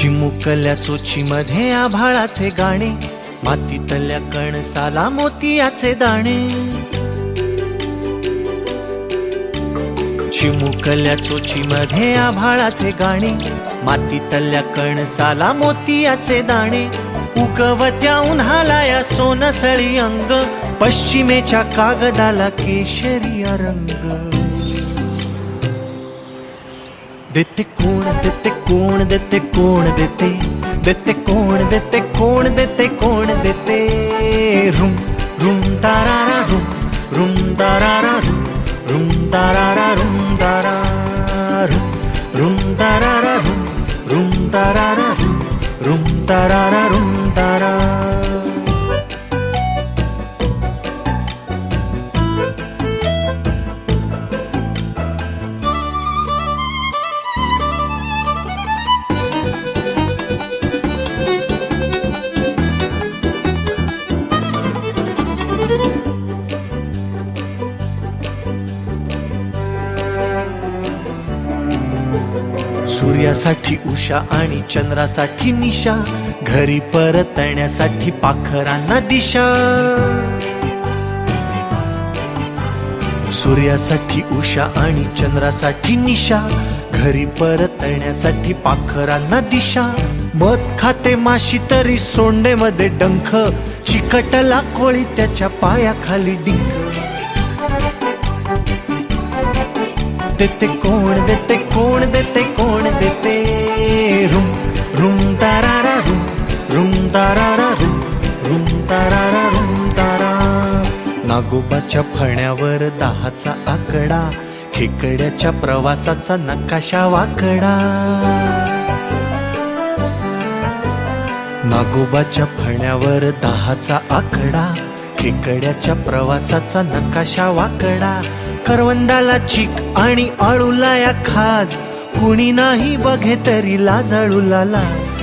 चिमुकल्या चोचीमध्ये आभाळाचे गाणे मातीतल्या कणसाला मोतियाचे दाणे. चिमुकल्या चोचीमध्ये आभाळाचे गाणे मातीतल्या कणसाला मोतियाचे दाणे. उगवत्या उन्हाला या सोनसळी अंग पश्चिमेच्या कागदाला केशरी रंग देते कोण देते कोण देते कोण देते देते कोण देते कोण देते कोण देते रुम रुम तारारा रुम रुम तारारा रुम रुम तारारा सूर्यासाठी उषा आणि चंद्रासाठी निशा घरी परतण्यासाठी पाखरांना दिशा. सूर्यासाठी उषा आणि चंद्रासाठी निशा घरी परतण्यासाठी पाखरांना दिशा. मध खाते माशी तरी सोंडे मध्ये डंख चिकटला कोळी त्याच्या पायाखाली डिंक. देते कोण देते कोण देते नागोबाच्या फण्यावर दहाचा आकडा खेकड्याच्या प्रवासाचा नकाशा वाकडा. नागोबाच्या फण्यावर दहाचा आकडा खेकड्याच्या प्रवासाचा नकाशा वाकडा. करवंदाला चिक आणि आळूला या खाज कुणी नाही बघे तरी लाजाळूला लाज.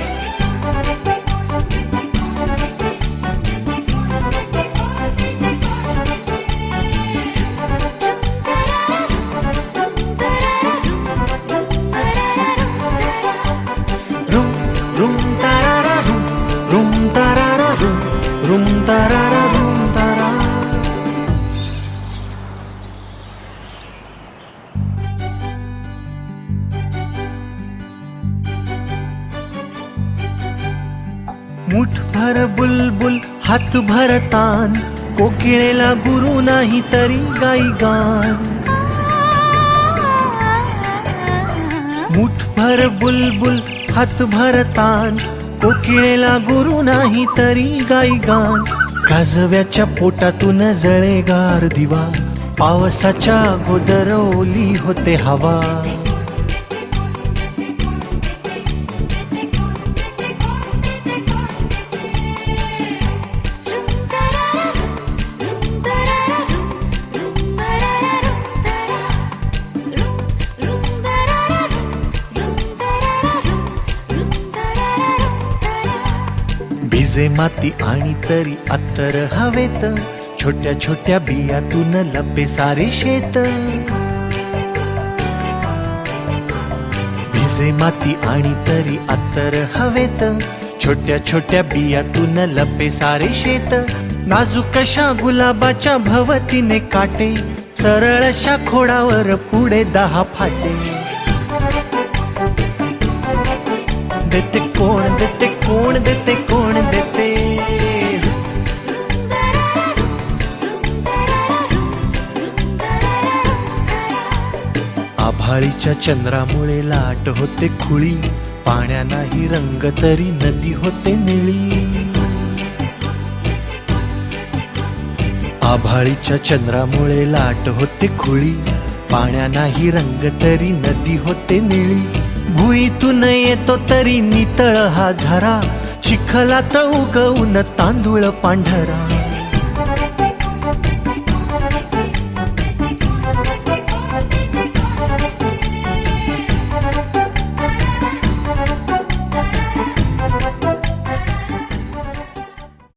मुठभर बुलबुल हात भरतान कोकिळेला गुरु नाही तरी गाई गान. मुठभर बुलबुल हात भरतान कोकिळेला गुरु नाही तरी गाई गान. काजव्याच्या पोटातून जळेगार दिवा पावसाच्या गोदर ओली होते हवा. भिजे माती आणि तरी अत्तर हवेत. छोट्या छोट्या बियातून लपे सारे शेत. भिजे माती आणि तरी अत्तर हवेत. छोट्या छोट्या बियातून लपे सारे शेत. नाजूक अशा गुलाबाच्या भवतीने काटे. सरळ अशा खोडावर पुढे दहा फाटे. देते कोण देते कोण देते कोण देते चंद्रामुळे लाट होते खुळी पाण्या नाही रंग तरी नदी होते निळी. आभाळीच्या चंद्रामुळे लाट होते खुळी पाण्या नाही रंग तरी नदी होते निळी. भुईतून येतो तरी नितळ हा झरा चिखलात उगवून तांदूळ पांढरा.